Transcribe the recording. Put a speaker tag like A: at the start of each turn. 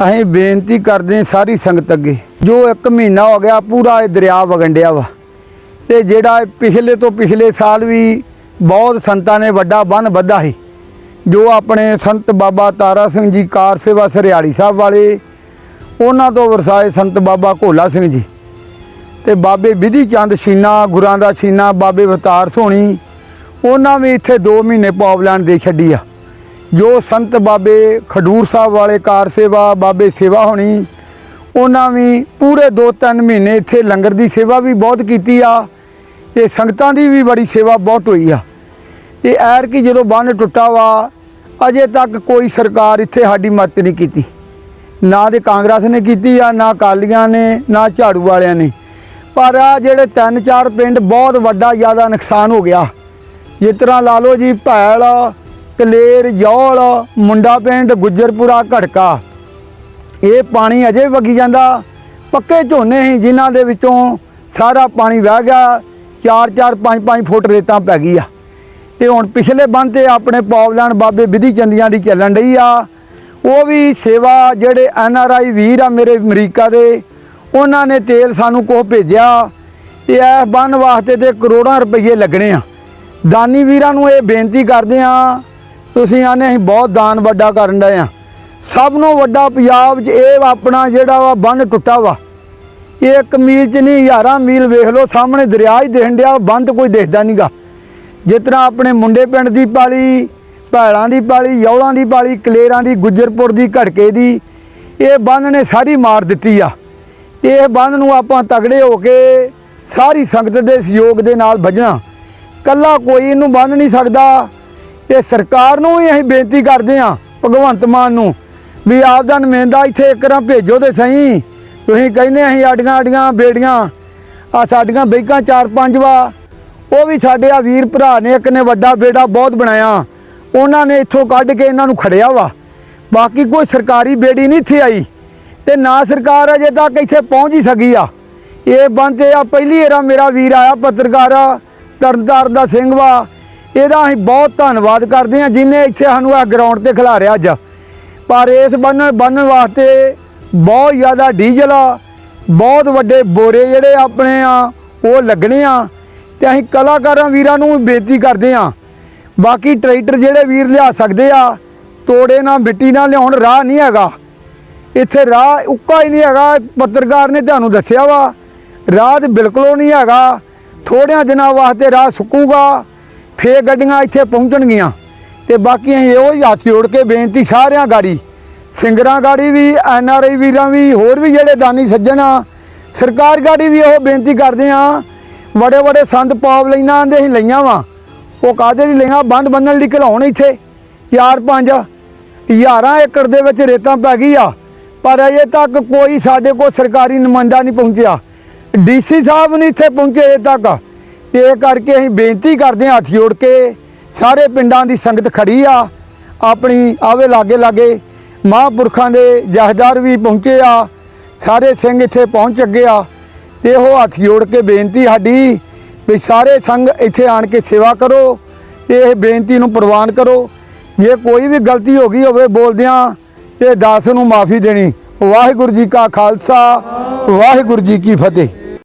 A: ਅਸੀਂ ਬੇਨਤੀ ਕਰਦੇ ਹਾਂ ਸਾਰੀ ਸੰਗਤ ਅੱਗੇ। ਜੋ ਇੱਕ ਮਹੀਨਾ ਹੋ ਗਿਆ, ਪੂਰਾ ਇਹ ਦਰਿਆ ਵਗੰਡਿਆ ਵਾ। ਤੇ ਜਿਹੜਾ ਪਿਛਲੇ ਤੋਂ ਪਿਛਲੇ ਸਾਲ ਵੀ ਬਹੁਤ ਸੰਤਾਂ ਨੇ ਵੱਡਾ ਬੰਨ ਬੱਧਾ ਸੀ। ਜੋ ਆਪਣੇ ਸੰਤ ਬਾਬਾ ਤਾਰਾ ਸਿੰਘ ਜੀ, ਕਾਰ ਸੇਵਾ ਸਰਿਆੜੀ ਸਾਹਿਬ ਵਾਲੇ, ਉਹਨਾਂ ਤੋਂ ਵਰਸਾਏ ਸੰਤ ਬਾਬਾ ਘੋਲਾ ਸਿੰਘ ਜੀ। ਤੇ ਬਾਬੇ ਵਿਧੀ ਚੰਦ ਛੀਨਾ ਗੁਰਾਂ ਦਾ ਛੀਨਾ ਬਾਬੇ ਅਵਤਾਰ ਸੋਣੀ, ਉਹਨਾਂ ਵੀ ਇੱਥੇ 2 ਮਹੀਨੇ ਪੌਵਲੈਂਡ ਦੇ ਛੱਡੀ ਆ। ਜੋ ਸੰਤ ਬਾਬੇ ਖਡੂਰ ਸਾਹਿਬ ਵਾਲੇ ਕਾਰ ਸੇਵਾ, ਬਾਬੇ ਸੇਵਾ ਹੋਣੀ, ਉਹਨਾਂ ਵੀ ਪੂਰੇ 2-3 ਮਹੀਨੇ ਇੱਥੇ ਲੰਗਰ ਦੀ ਸੇਵਾ ਵੀ ਬਹੁਤ ਕੀਤੀ ਆ। ਤੇ ਸੰਗਤਾਂ ਦੀ ਵੀ ਬੜੀ ਸੇਵਾ ਬਹੁਤ ਹੋਈ ਆ। ਤੇ ਐਰ ਕੀ ਜਦੋਂ ਬੰਨ ਟੁੱਟਾ ਵਾ, ਅਜੇ ਤੱਕ ਕੋਈ ਸਰਕਾਰ ਇੱਥੇ ਸਾਡੀ ਮਦਦ ਨਹੀਂ ਕੀਤੀ। ਨਾ ਦੇ ਕਾਂਗਰਸ ਨੇ ਕੀਤੀ ਆ, ਨਾ ਅਕਾਲੀਆਂ ਨੇ, ਨਾ ਝਾੜੂ ਵਾਲਿਆਂ ਨੇ। ਪਰ ਆ ਜਿਹੜੇ ਤਿੰਨ ਚਾਰ ਪਿੰਡ ਬਹੁਤ ਵੱਡਾ ਜ਼ਿਆਦਾ ਨੁਕਸਾਨ ਹੋ ਗਿਆ। ਜਿਸ ਤਰ੍ਹਾਂ ਲਾ ਲਓ ਜੀ, ਭੈਲ ਕਲੇਰ, ਯੌਲ, ਮੁੰਡਾ ਪਿੰਡ, ਗੁੱਜਰਪੁਰਾ, ਘੜਕਾ। ਇਹ ਪਾਣੀ ਅਜੇ ਵੀ ਵਗੀ ਜਾਂਦਾ। ਪੱਕੇ ਝੋਨੇ ਹੀ ਜਿਨ੍ਹਾਂ ਦੇ ਵਿੱਚੋਂ ਸਾਰਾ ਪਾਣੀ ਵਹਿ ਗਿਆ। 4-4 5-5 ਫੁੱਟ ਰੇਤਾਂ ਪੈ ਗਈ ਆ ਤੇ ਹੁਣ ਪਿਛਲੇ ਬੰਦ ਤੇ ਆਪਣੇ ਪੌਵਲੈਂਡ ਬਾਬੇ ਵਿਧੀ ਚੰਦੀਆਂ ਦੀ ਚੱਲਣ ਰਹੀ ਆ। ਉਹ ਵੀ ਸੇਵਾ ਜਿਹੜੇ ਐਨ ਆਰ ਆਈ ਵੀਰ ਆ ਮੇਰੇ ਅਮਰੀਕਾ ਦੇ, ਉਹਨਾਂ ਨੇ ਤੇਲ ਸਾਨੂੰ ਕੋਹ ਭੇਜਿਆ। ਤੇ ਇਹ ਬੰਨ ਵਾਸਤੇ ਤੇ ਕਰੋੜਾਂ ਰੁਪਏ ਲੱਗਣੇ ਆ। ਦਾਨੀ ਵੀਰਾਂ ਨੂੰ ਇਹ ਬੇਨਤੀ ਕਰਦੇ ਆ ਤੁਸੀਂ ਆਨੇ, ਅਸੀਂ ਬਹੁਤ ਦਾਨ ਵੱਡਾ ਕਰਨ ਡਏ ਆ। ਸਭ ਨੂੰ ਵੱਡਾ ਪੰਜਾਬ 'ਚ ਇਹ ਆਪਣਾ ਜਿਹੜਾ ਵਾ ਬੰਨ ਟੁੱਟਾ ਵਾ। ਇਹ ਇੱਕ ਮੀਲ 'ਚ ਨਹੀਂ, ਹਜ਼ਾਰਾਂ ਮੀਲ ਵੇਖ ਲਓ, ਸਾਹਮਣੇ ਦਰਿਆ ਹੀ ਦਿਖਣ ਡਿਆ, ਬੰਦ ਕੋਈ ਦਿਖਦਾ ਨਹੀਂਗਾ ਜਿਸ ਤਰ੍ਹਾਂ ਆਪਣੇ ਮੁੰਡੇ ਪਿੰਡ ਦੀ ਪਾਲੀ ਭੈਲਾਂ ਦੀ ਪਾਲੀ, ਯੌਲਾਂ ਦੀ ਪਾਲੀ, ਕਲੇਰਾਂ ਦੀ, ਗੁੱਜਰਪੁਰ ਦੀ, ਘੜਕੇ ਦੀ, ਇਹ ਬੰਨ ਨੇ ਸਾਰੀ ਮਾਰ ਦਿੱਤੀ ਆ। ਇਹ ਬੰਨ ਨੂੰ ਆਪਾਂ ਤਗੜੇ ਹੋ ਕੇ ਸਾਰੀ ਸੰਗਤ ਦੇ ਸਹਿਯੋਗ ਦੇ ਨਾਲ ਵੱਜਣਾ ਕੱਲਾ ਕੋਈ ਇਹਨੂੰ ਬੰਨ ਨਹੀਂ ਸਕਦਾ। ਇਹ ਸਰਕਾਰ ਨੂੰ ਵੀ ਅਸੀਂ ਬੇਨਤੀ ਕਰਦੇ ਹਾਂ ਭਗਵੰਤ ਮਾਨ ਨੂੰ ਵੀ ਆਪਦਾ ਨੁਮਾਇੰਦਾ ਇੱਥੇ ਇੱਕ ਰਾਂ ਭੇਜੋ ਤੇ ਸਹੀ। ਤੁਸੀਂ ਕਹਿੰਦੇ ਅਸੀਂ ਆਡੀਆਂ ਆਡੀਆਂ ਬੇੜੀਆਂ ਆ ਸਾਡੀਆਂ ਬੈਂਕਾਂ ਚਾਰ ਪੰਜ ਵਾ। ਉਹ ਵੀ ਸਾਡੇ ਆ ਵੀਰ ਭਰਾ ਨੇ ਇੱਕ ਨੇ ਵੱਡਾ ਬੇੜਾ ਬਹੁਤ ਬਣਾਇਆ। ਉਹਨਾਂ ਨੇ ਇੱਥੋਂ ਕੱਢ ਕੇ ਇਹਨਾਂ ਨੂੰ ਖੜਿਆ ਵਾ। ਬਾਕੀ ਕੋਈ ਸਰਕਾਰੀ ਬੇੜੀ ਨਹੀਂ ਇੱਥੇ ਆਈ। ਤੇ ਨਾ ਸਰਕਾਰ ਅਜੇ ਤੱਕ ਇੱਥੇ ਪਹੁੰਚ ਹੀ ਸਕੀ ਆ। ਇਹ ਬੰਦੇ ਆ ਪਹਿਲੀ ਏਰਾ ਮੇਰਾ ਵੀਰ ਆਇਆ ਪੱਤਰਕਾਰ ਆ, ਤਰਨਤਾਰਨ ਦਾ ਸਿੰਘ ਵਾ। ਇਹਦਾ ਅਸੀਂ ਬਹੁਤ ਧੰਨਵਾਦ ਕਰਦੇ ਹਾਂ ਜਿਨੇ ਇੱਥੇ ਸਾਨੂੰ ਆ ਗਰਾਊਂਡ ਤੇ ਖਿਲਾਰਿਆ ਅੱਜ। ਪਰ ਇਸ ਬੰਨ, ਬੰਨਣ ਵਾਸਤੇ ਬਹੁਤ ਜ਼ਿਆਦਾ ਡੀਜ਼ਲ ਆ, ਬਹੁਤ ਵੱਡੇ ਬੋਰੇ ਜਿਹੜੇ ਆਪਣੇ ਆ, ਉਹ ਲੱਗਣੇ ਆ ਤੇ ਅਸੀਂ ਕਲਾਕਾਰਾਂ ਵੀਰਾਂ ਨੂੰ ਬੇਨਤੀ ਕਰਦੇ ਆ ਬਾਕੀ ਟਰੈਕਟਰ ਜਿਹੜੇ ਵੀਰ ਲਿਆ ਸਕਦੇ ਆ, ਤੋੜੇ ਨਾਲ ਮਿੱਟੀ ਨਾਲ ਲਿਆਉਣ, ਰਾਹ ਨਹੀਂ ਹੈਗਾ। ਇੱਥੇ ਰਾਹ ਉੱਕਾ ਹੀ ਨਹੀਂ ਹੈਗਾ, ਪੱਤਰਕਾਰ ਨੇ ਤੁਹਾਨੂੰ ਦੱਸਿਆ ਵਾ। ਰਾਹ ਤੇ ਬਿਲਕੁਲ ਨਹੀਂ ਹੈਗਾ। ਥੋੜਿਆਂ ਦਿਨਾਂ ਵਾਸਤੇ ਰਾਹ ਸੁੱਕੂਗਾ। ਫੇਰ ਗੱਡੀਆਂ ਇੱਥੇ ਪਹੁੰਚਣਗੀਆਂ। ਤੇ ਬਾਕੀ ਅਸੀਂ ਇਹੋ ਹੀ ਹੱਥ ਜੋੜ ਕੇ ਬੇਨਤੀ ਸਾਰਿਆਂ ਗਾੜੀ, ਸਿੰਗਰਾਂ ਗਾੜੀ ਵੀ, ਐਨ ਆਰ ਆਈ ਵੀਰਾਂ ਵੀ, ਹੋਰ ਵੀ ਜਿਹੜੇ ਦਾਨੀ ਸੱਜਣ ਆ, ਸਰਕਾਰ ਗਾੜੀ ਵੀ ਉਹ ਬੇਨਤੀ ਕਰਦੇ ਆ ਬੜੇ ਬੜੇ ਸੰਦ ਪਾਵ ਲੈਣਾ ਆਂਦੇ ਅਸੀਂ ਲਈਆਂ ਵਾ। ਉਹ ਕਾਹਦੇ ਨਹੀਂ ਲਈਆਂ? ਬੰਦ ਬੰਨਣ ਲਈ ਘਲਾਉਣ ਇੱਥੇ। ਚਾਰ ਪੰਜ, ਹਜ਼ਾਰਾਂ ਏਕੜ ਦੇ ਵਿੱਚ ਰੇਤਾਂ ਪੈ ਗਈ ਆ। ਪਰ ਅਜੇ ਤੱਕ ਕੋਈ ਸਾਡੇ ਕੋਲ ਸਰਕਾਰੀ ਨੁਮਾਇੰਦਾ ਨਹੀਂ ਪਹੁੰਚਿਆ। ਡੀਸੀ ਸਾਹਿਬ ਨਹੀਂ ਇੱਥੇ ਪਹੁੰਚੇ ਅਜੇ ਤੱਕ। ਤੇ ਇਹ ਕਰਕੇ ਅਸੀਂ ਬੇਨਤੀ ਕਰਦੇ ਹਾਂ ਹੱਥ ਜੋੜ ਕੇ ਸਾਰੇ ਪਿੰਡਾਂ ਦੀ ਸੰਗਤ ਖੜੀ ਆ, ਆਪਣੀ ਆਵੇ ਲਾਗੇ ਲਾਗੇ ਮਹਾਂਪੁਰਖਾਂ ਦੇ ਜਹਦਾਰ ਵੀ ਪਹੁੰਚੇ ਆ, ਸਾਰੇ ਸਿੰਘ ਇੱਥੇ ਪਹੁੰਚ ਚੱਗੇ ਆ, ਤੇ ਉਹ ਹੱਥ ਜੋੜ ਕੇ ਬੇਨਤੀ ਸਾਡੀ ਵੀ ਸਾਰੇ ਸੰਗ ਇੱਥੇ ਆਣ ਕੇ ਸੇਵਾ ਕਰੋ ਤੇ ਇਹ ਬੇਨਤੀ ਨੂੰ ਪ੍ਰਵਾਨ ਕਰੋ। ਜੇ ਕੋਈ ਵੀ ਗਲਤੀ ਹੋ ਗਈ ਹੋਵੇ ਬੋਲਦਿਆਂ, ਤੇ ਦਾਸ ਨੂੰ ਮਾਫੀ ਦੇਣੀ। ਵਾਹਿਗੁਰੂ ਜੀ ਕਾ ਖਾਲਸਾ, ਵਾਹਿਗੁਰੂ ਜੀ ਕੀ ਫਤਿਹ।